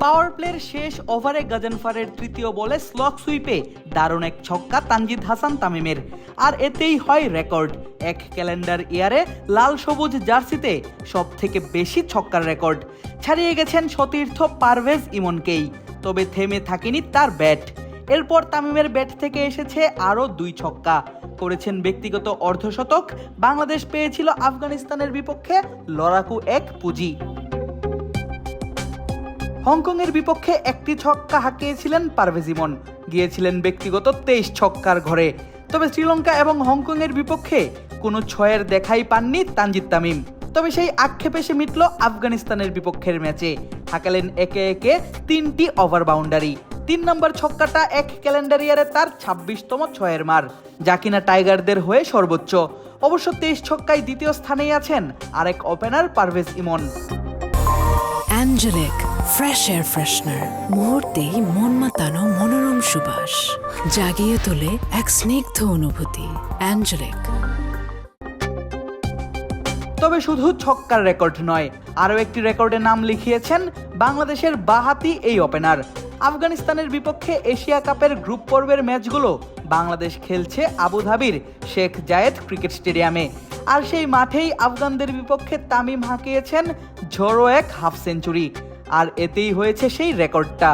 পাওয়ার প্লের শেষ ওভারে গাজনফারের তৃতীয় বলে স্লক সুইপে দারুণ এক ছক্কা তানজিদ হাসান তামিমের। আর এতেই হয় রেকর্ড। এক ক্যালেন্ডার ইয়ারে লাল সবুজ জার্সিতে সব থেকে বেশি ছক্কার রেকর্ড। ছাড়িয়ে গেছেন সতীর্থ পারভেজ ইমনকেই। তবে থেমে থাকেনি তার ব্যাট। এরপর তামিমের ব্যাট থেকে এসেছে আরও দুই ছক্কা। করেছেন ব্যক্তিগত অর্ধশতক। বাংলাদেশ পেয়েছিল আফগানিস্তানের বিপক্ষে লড়াকু এক পুঁজি। হংকংয়ের বিপক্ষে একটি ছক্কা হাঁকিয়েছিলেন পারভেজ ইমন। গিয়েছিলেন ব্যক্তিগত তেইশ ছক্কার ঘরে। তবে শ্রীলঙ্কা এবং হংকংয়ের বিপক্ষে কোনো ছয়ের দেখাই পাননি তানজিদ তামিম। তবে সেই আক্ষেপে সে মিটল আফগানিস্তানের বিপক্ষের ম্যাচে। হাঁকালেন একে একে তিনটি ওভার বাউন্ডারি। তিন নম্বর ছক্কাটা এক ক্যালেন্ডার ইয়ারে তার ছাব্বিশতম ছয়ের মার, যা কিনা টাইগারদের হয়ে সর্বোচ্চ। অবশ্য তেইশ ছক্কায় দ্বিতীয় স্থানেই আছেন আরেক opener Parvez Emon. Angelic fresh air freshener মুহূর্তেই মন মাতানো মনোরম সুবাস, জাগিয়ে তোলে এক স্নিগ্ধ অনুভূতি, অ্যাঞ্জেলিক। তবে শুধু ছক্কার রেকর্ড নয়, আরও একটি রেকর্ডে নাম লিখিয়েছেন বাংলাদেশের বাহাতি এই ওপেনার। আফগানিস্তানের বিপক্ষে এশিয়া কাপের গ্রুপ পর্বের ম্যাচগুলো বাংলাদেশ খেলছে আবুধাবির শেখ জায়েদ ক্রিকেট স্টেডিয়ামে। আর সেই মাঠেই আফগানদের বিপক্ষে তামিম হাঁকিয়েছেন ঝোড়ো এক হাফ সেঞ্চুরি, আর এতেই হয়েছে সেই রেকর্ডটা।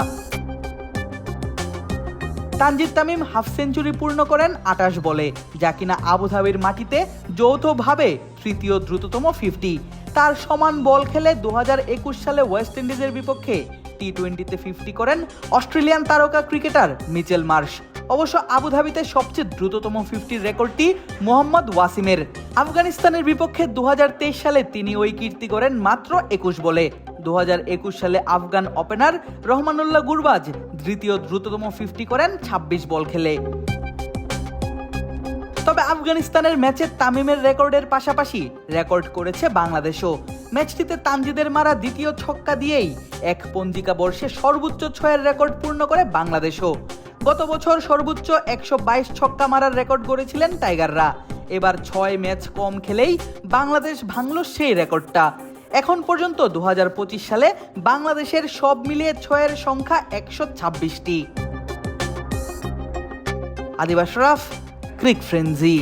তানজিদ তামিম হাফ সেঞ্চুরি পূর্ণ করেন আটাশ বলে, যা কিনা আবুধাবির মাটিতে যৌথভাবে তৃতীয় দ্রুততম ফিফটি তার সমান বল খেলে দু হাজার একুশ সালে ওয়েস্ট ইন্ডিজের বিপক্ষে টি টোয়েন্টিতে ফিফটি করেন অস্ট্রেলিয়ান তারকা ক্রিকেটার মিচেল মার্শ। অবশ্য আবুধাবিতে সবচেয়ে দ্রুততম ফিফটির রেকর্ডটি মোহাম্মদ ওয়াসিমের। আফগানিস্তানের বিপক্ষে দুহাজার তেইশ সালে তিনি ওই কীর্তি করেন মাত্র একুশ বলে। দুহাজার একুশ সালে আফগান ওপেনার রহমানুল্লাহ গুরবাজ দ্বিতীয় দ্রুততম ফিফটি করেন ২৬ বল খেলে। তবে আফগানিস্তানের ম্যাচে তামিমের রেকর্ডের পাশাপাশি রেকর্ড করেছে বাংলাদেশও। ম্যাচটিতে তানজিদের মারা দ্বিতীয় ছক্কা দিয়েই এক পঞ্জিকা বর্ষে সর্বোচ্চ ছয়ের রেকর্ড পূর্ণ করে বাংলাদেশও। গত বছর সর্বোচ্চ একশো বাইশ ছক্কা মারার রেকর্ড গড়েছিলেন টাইগাররা। এবার ছয় ম্যাচ কম খেলেই বাংলাদেশ ভাঙল সেই রেকর্ডটা। এখন পর্যন্ত দু হাজার পঁচিশ সালে বাংলাদেশের সব মিলিয়ে ছয়ের সংখ্যা একশো ছাব্বিশটি। আদিবাস রাফ, ক্রিক ফ্রেন্জি